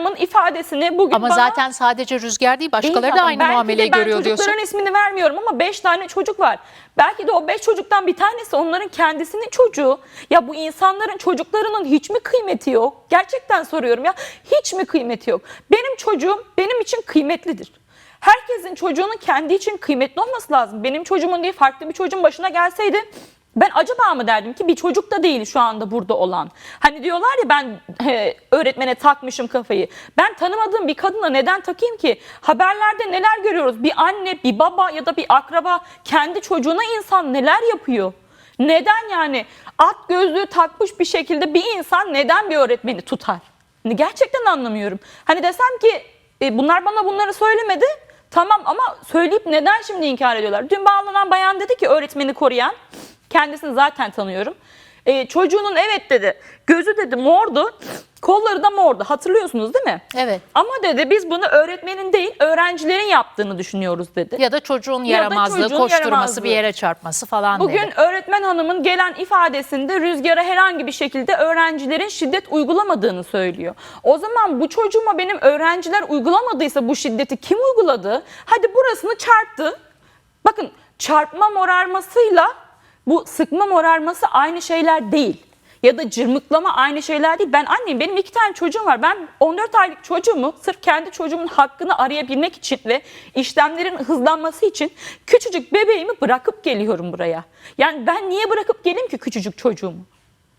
Hanım'ın ifadesini bugün Ama bana... zaten sadece Rüzgar değil başkaları da aynı Belki de muameleyi görüyor Ben diyorsun. çocukların ismini vermiyorum ama 5 tane çocuk var. Belki de o 5 çocuktan bir tanesi onların kendisinin çocuğu. Ya bu insanların çocuklarının hiç mi kıymeti yok? Gerçekten soruyorum ya. Hiç mi kıymeti yok? Benim çocuğum benim için kıymetlidir. Herkesin çocuğunun kendi için kıymetli olması lazım. Benim çocuğumun değil farklı bir çocuğun başına gelseydi ben acaba mı derdim ki bir çocuk da değil şu anda burada olan. Hani diyorlar ya ben he, öğretmene takmışım kafayı. Ben tanımadığım bir kadına neden takayım ki? Haberlerde neler görüyoruz? Bir anne, bir baba ya da bir akraba kendi çocuğuna insan neler yapıyor? Neden yani at gözlüğü takmış bir şekilde bir insan neden bir öğretmeni tutar? Hani Gerçekten anlamıyorum. Hani desem ki e, bunlar bana bunları söylemedi. Tamam ama söyleyip neden şimdi inkar ediyorlar? Dün bağlanan bayan dedi ki öğretmeni koruyan. Kendisini zaten tanıyorum. E, çocuğunun evet dedi. Gözü dedi mordu. Kolları da mordu. Hatırlıyorsunuz değil mi? Evet. Ama dedi biz bunu öğretmenin değil öğrencilerin yaptığını düşünüyoruz dedi. Ya da çocuğun Ya da yaramazlığı, çocuğun koşturması, yaramazlığı. bir yere çarpması falan Bugün dedi. öğretmen hanımın gelen ifadesinde Rüzgar'a herhangi bir şekilde öğrencilerin şiddet uygulamadığını söylüyor. O zaman bu çocuğuma benim öğrenciler uygulamadıysa bu şiddeti kim uyguladı? Hadi burasını çarptı. Bakın çarpma morarmasıyla bu sıkma morarması aynı şeyler değil. Ya da cırmıklama aynı şeyler değil. Ben anneyim. Benim iki tane çocuğum var. Ben 14 aylık çocuğumu sırf kendi çocuğumun hakkını arayabilmek için ve işlemlerin hızlanması için küçücük bebeğimi bırakıp geliyorum buraya. Yani ben niye bırakıp geleyim ki küçücük çocuğumu?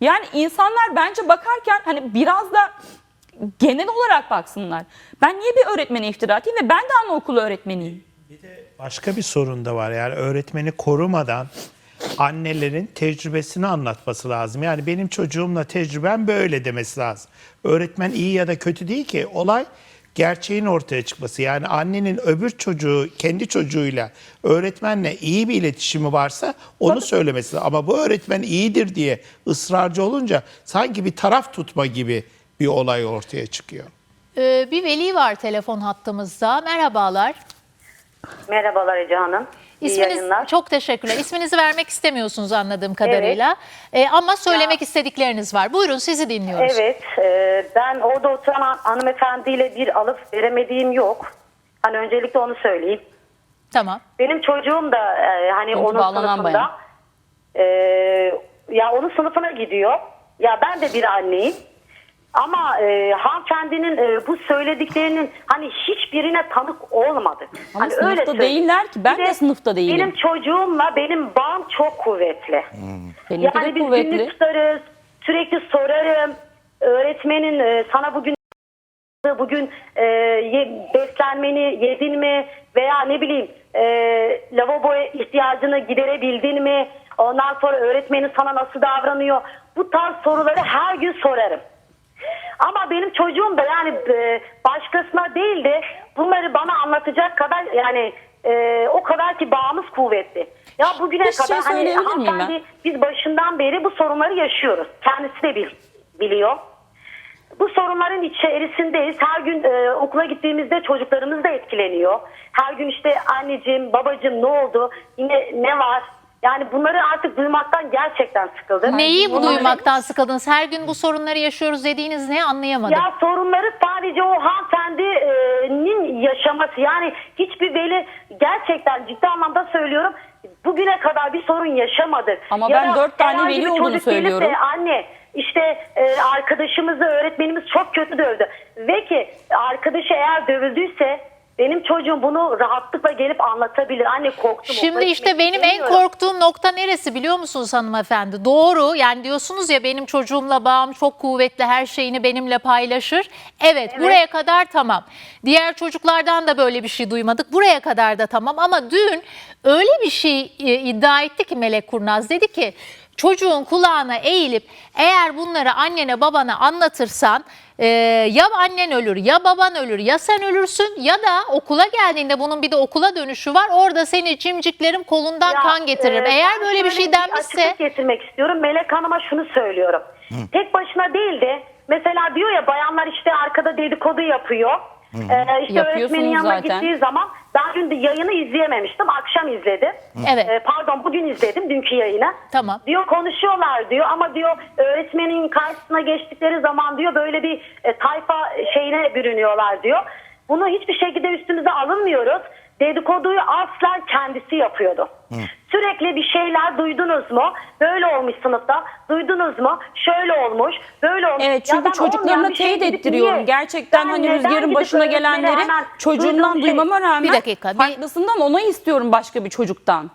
Yani insanlar bence bakarken hani biraz da genel olarak baksınlar. Ben niye bir öğretmene iftira atayım ve ben de anaokulu öğretmeniyim. Başka bir sorun da var. Yani öğretmeni korumadan annelerin tecrübesini anlatması lazım. Yani benim çocuğumla tecrübem böyle demesi lazım. Öğretmen iyi ya da kötü değil ki. Olay gerçeğin ortaya çıkması. Yani annenin öbür çocuğu, kendi çocuğuyla öğretmenle iyi bir iletişimi varsa onu söylemesi lazım. Ama bu öğretmen iyidir diye ısrarcı olunca sanki bir taraf tutma gibi bir olay ortaya çıkıyor. Ee, bir veli var telefon hattımızda. Merhabalar. Merhabalar Ece Hanım. İsminiz yayınlar. çok teşekkürler. İsminizi vermek istemiyorsunuz anladığım kadarıyla. Ee, ama söylemek istedikleriniz var. Buyurun sizi dinliyoruz. Evet, e, ben orada oturan han- hanımefendiyle bir alıp veremediğim yok. Hani öncelikle onu söyleyeyim. Tamam. Benim çocuğum da e, hani Yok, onun sınıfında. e, ya onun sınıfına gidiyor. Ya ben de bir anneyim. Ama e, hanımefendinin e, bu söylediklerinin hani hiçbirine tanık olmadık. Ama hani sınıfta söyleyeyim. değiller ki. Ben Bir de sınıfta değilim. Benim çocuğumla benim bağım çok kuvvetli. Benimki Yani de biz kuvvetli. günlük tutarız, sürekli sorarım. Öğretmenin e, sana bugün bugün e, ye- beslenmeni yedin mi veya ne bileyim e, lavaboya ihtiyacını giderebildin mi? Ondan sonra öğretmenin sana nasıl davranıyor? Bu tarz soruları her gün sorarım. Ama benim çocuğum da yani e, başkasına değil de bunları bana anlatacak kadar yani e, o kadar ki bağımız kuvvetli. Ya bugüne Bir şey kadar hani söyleyebilir miyim ben? hanımefendi biz başından beri bu sorunları yaşıyoruz. Kendisi de bil, biliyor. Bu sorunların içerisindeyiz. Her gün e, okula gittiğimizde çocuklarımız da etkileniyor. Her gün işte anneciğim, babacığım ne oldu? Yine ne var? Yani bunları artık duymaktan gerçekten sıkıldım. Neyi bu duymaktan sıkıldınız? Her gün bu sorunları yaşıyoruz dediğiniz ne anlayamadım. Ya sorunları sadece o hanımefendinin yaşaması. Yani hiçbir veli gerçekten ciddi anlamda söylüyorum. Bugüne kadar bir sorun yaşamadık. Ama Ya ben da dört tane herhangi veli bir olduğunu çocuk gelip de, söylüyorum. anne işte e, arkadaşımızı öğretmenimiz çok kötü dövdü. Ve ki arkadaşı eğer dövüldüyse benim çocuğum bunu rahatlıkla gelip anlatabilir. Anne korktum. Şimdi işte benim en korktuğum nokta neresi biliyor musunuz hanımefendi? Doğru yani diyorsunuz ya benim çocuğumla bağım çok kuvvetli her şeyini benimle paylaşır. Evet, buraya kadar tamam. Diğer çocuklardan da böyle bir şey duymadık. Buraya kadar da tamam ama dün öyle bir şey e, iddia etti ki Melek Kurnaz dedi ki çocuğun kulağına eğilip eğer bunları annene babana anlatırsan e, ya annen ölür ya baban ölür ya sen ölürsün ya da okula geldiğinde bunun bir de okula dönüşü var orada seni cimciklerim kolundan Ya, kan getiririm. e, Eğer böyle bir şey denmişse açıklık getirmek istiyorum. Melek Hanım'a şunu söylüyorum. Tek başına değil de mesela diyor ya bayanlar işte arkada dedikodu yapıyor. Ee, işte Yapıyorsunuz öğretmenin yanına zaten. gittiği zaman Ben dün de yayını izleyememiştim. Akşam izledim. Evet. Ee, pardon bugün izledim dünkü yayını. Tamam. Diyor konuşuyorlar diyor ama diyor öğretmenin karşısına geçtikleri zaman diyor böyle bir e, tayfa şeyine bürünüyorlar diyor. Bunu hiçbir şekilde üstümüze alınmıyoruz. Dedikoduyu asla kendisi yapıyordu. Sürekli bir şeyler duydunuz mu? Böyle olmuş sınıfta. Duydunuz mu? Şöyle olmuş. Böyle olmuş. Evet çünkü ben çocuklarına şey teyit gidip ettiriyorum. niye? Gerçekten Ben hani Rüzgar'ın başına gelenleri çocuğundan şey- duymama rağmen Bir dakika, bir- farklısından onay istiyorum başka bir çocuktan.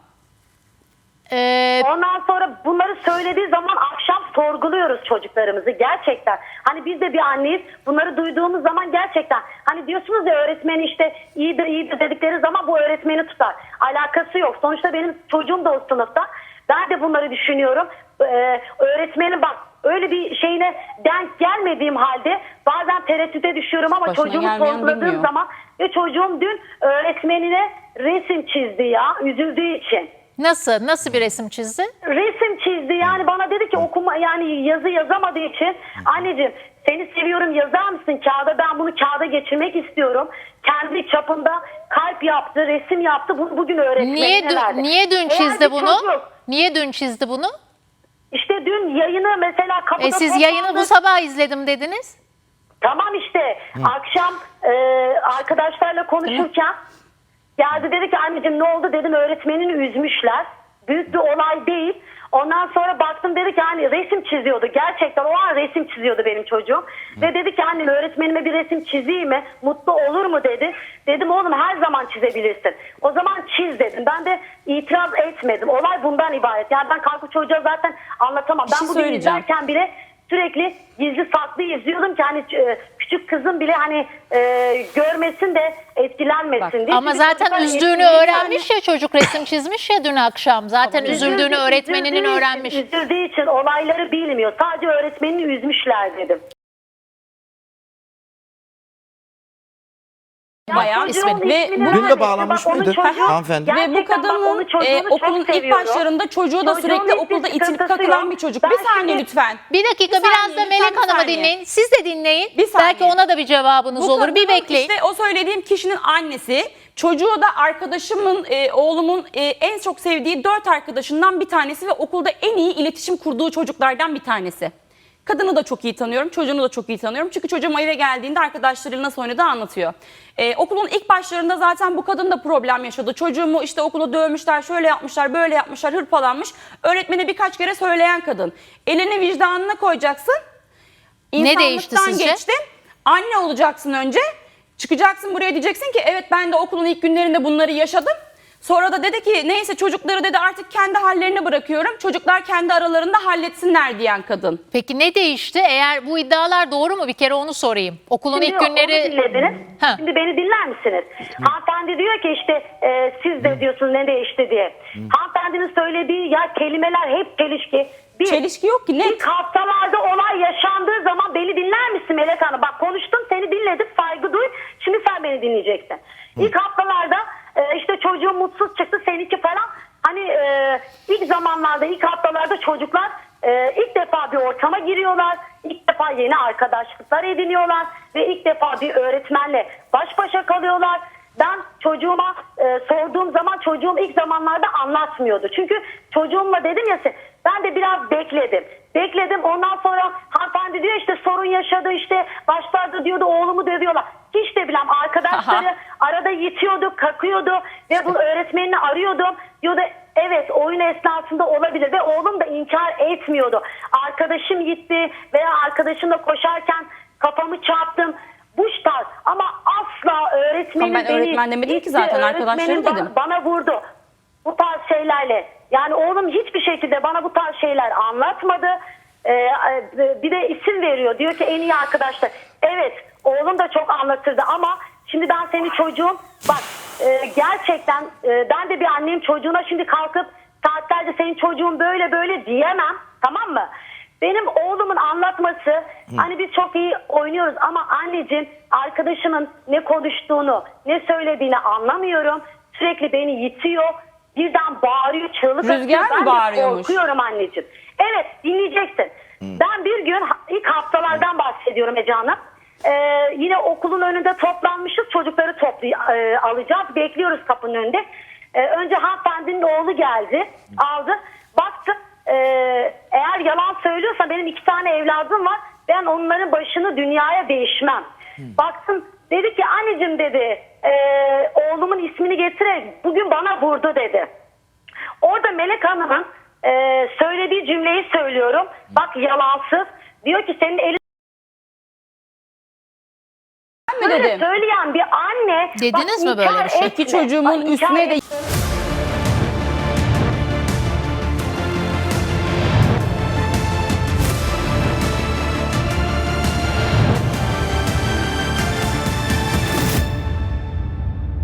Ee, Ondan sonra bunları söylediği zaman akşam sorguluyoruz çocuklarımızı gerçekten. Hani biz de bir anneyiz. Bunları duyduğumuz zaman gerçekten hani diyorsunuz ya öğretmen işte iyidir iyidir dedikleri zaman bu öğretmeni tutar. Alakası yok. Sonuçta benim çocuğum da o sınıfta. Ben de bunları düşünüyorum. Ee, öğretmenin bak öyle bir şeyine denk gelmediğim halde bazen tereddüte düşüyorum ama Başına çocuğumu sorguladığım zaman ve çocuğum dün öğretmenine resim çizdi ya üzüldüğü için nasıl? Nasıl bir resim çizdi? resim çizdi yani bana dedi ki okuma yani yazı yazamadığı için anneciğim seni seviyorum yazar mısın kağıda ben bunu kağıda geçirmek istiyorum. Kendi çapında kalp yaptı resim yaptı bunu bugün öğretmenine Niye dü- verdi. niye dün Eğer çizdi bir bunu? çocuk, Niye dün çizdi bunu? işte dün yayını mesela kapıda E siz yayını bu sabah izledim dediniz. Tamam işte akşam e, arkadaşlarla konuşurken geldi dedi ki anneciğim ne oldu dedim öğretmenini üzmüşler. Büyük bir olay değil. Ondan sonra baktım dedi ki hani resim çiziyordu. Gerçekten o an resim çiziyordu benim çocuğum. Ve dedi ki annem öğretmenime bir resim çizeyim mi? Mutlu olur mu dedi. Dedim oğlum her zaman çizebilirsin. O zaman çiz dedim. Ben de itiraz etmedim. Olay bundan ibaret. Yani ben kalkıp çocuğa zaten anlatamam. Bir Ben şey bugün söyleyeceğim. izlerken bile sürekli gizli saklı izliyordum ki hani e, küçük kızım bile hani e, görmesin de etkilenmesin Bak, diye. Ama Çünkü zaten çocuklar üzdüğünü öğrenmiş ya çocuk resim çizmiş ya dün akşam. Zaten üzüldüğünü Üzüldüğü- öğretmeninin üzüldüğü için- öğrenmiş. Üzüldüğü için olayları bilmiyor. Sadece öğretmenini üzmüşler dedim. Çocuğun ismi- ve bu-. Dün de bağlanmış mıydı hanımefendi? Ve bu kadının e, okulun ilk başlarında çocuğu da sürekli okulda itilip kakılan bir çocuk. Bir saniye lütfen. Bir dakika Bir biraz saniye, da lütfen Melek bir Hanım'ı saniye. dinleyin. Siz de dinleyin. Bir saniye. Belki ona da bir cevabınız Bu olur. Bir kadının bekleyin. İşte o söylediğim kişinin annesi çocuğu da arkadaşımın, e, oğlumun e, en çok sevdiği dört arkadaşından bir tanesi ve okulda en iyi iletişim kurduğu çocuklardan bir tanesi. Kadını da çok iyi tanıyorum, çocuğunu da çok iyi tanıyorum. Çünkü çocuğum eve geldiğinde arkadaşlarıyla nasıl oynadığı anlatıyor. E, okulun ilk başlarında zaten bu kadın da problem yaşadı. Çocuğumu işte okulda dövmüşler, şöyle yapmışlar, böyle yapmışlar, hırpalanmış. Öğretmene birkaç kere söyleyen kadın. Elini vicdanına koyacaksın. Ne değişti İnsanlıktan sizce? geçtin. Anne olacaksın önce. Çıkacaksın buraya diyeceksin ki evet ben de okulun ilk günlerinde bunları yaşadım. Sonra da dedi ki neyse çocukları dedi artık kendi hallerine bırakıyorum. Çocuklar kendi aralarında halletsinler diyen kadın. Peki ne değişti? Eğer bu iddialar doğru mu? Bir kere onu sorayım. Okulun Şimdi ilk günleri... onu dinlediniz. Ha. Şimdi beni dinler misiniz? Hanımefendi diyor ki işte e, siz de diyorsunuz ne değişti diye. Hanımefendinin söylediği ya kelimeler hep çelişki. Bir, Çelişki yok ki net. İlk haftalarda olay yaşandığı zaman beni dinler misin Melek Hanım? Bak konuştum seni dinledim saygı duy. Şimdi sen beni dinleyeceksin. İlk haftalarda e, işte çocuğum mutsuz çıktı seninki falan. Hani e, ilk zamanlarda ilk haftalarda çocuklar e, ilk defa bir ortama giriyorlar. İlk defa yeni arkadaşlıklar ediniyorlar. Ve ilk defa bir öğretmenle baş başa kalıyorlar. Ben çocuğuma e, sorduğum zaman çocuğum ilk zamanlarda anlatmıyordu. Çünkü çocuğumla dedim ya size, ben de biraz bekledim. Bekledim ondan sonra hanımefendi diyor işte sorun yaşadı işte başlarda diyordu oğlumu dövüyorlar. Hiç de bilmem arkadaşları Aha. arada yitiyordu, kakıyordu ve bu öğretmenini arıyordum. Diyordu evet oyun esnasında olabilir ve oğlum da inkar etmiyordu. Arkadaşım gitti veya arkadaşımla koşarken kafamı çarptım. Bu tarz ama asla öğretmenim Ama ben öğretmen demedim ki gitti, zaten, arkadaşları öğretmenim ba- dedim. Bana vurdu. Bu tarz şeylerle. Yani oğlum hiçbir şekilde bana bu tarz şeyler anlatmadı. Ee, bir de isim veriyor. Diyor ki en iyi arkadaşlar. Evet oğlum da çok anlatırdı ama şimdi ben senin çocuğun bak e, gerçekten e, ben de bir anneyim çocuğuna şimdi kalkıp saatlerce senin çocuğun böyle böyle diyemem tamam mı? Benim oğlumun anlatması hani biz çok iyi oynuyoruz ama anneciğim arkadaşımın ne konuştuğunu ne söylediğini anlamıyorum. Sürekli beni yitiyor. Birden bağırıyor çığlık Rüzgar atıyor. mı Ben de bağırıyormuş? korkuyorum anneciğim. Evet dinleyeceksin. Ben bir gün ilk haftalardan bahsediyorum Ece Hanım. E, yine okulun önünde toplanmışız. Çocukları toplu e, alacağız. Bekliyoruz kapının önünde. E, önce hanımefendinin oğlu geldi. Aldı. Baktı. e, eğer yalan söylüyorsa benim iki tane evladım var. Ben onların başını dünyaya değişmem. Baktım dedi ki anneciğim dedi e, oğlumun ismini getir bugün bana vurdu dedi. Orada Melek Hanım'ın e, söylediği cümleyi söylüyorum. Bak yalansız. Diyor ki senin elin dedim? söyleyen bir anne. Dediniz bak, mi böyle bir şey? İki çocuğumun üstüne de etme.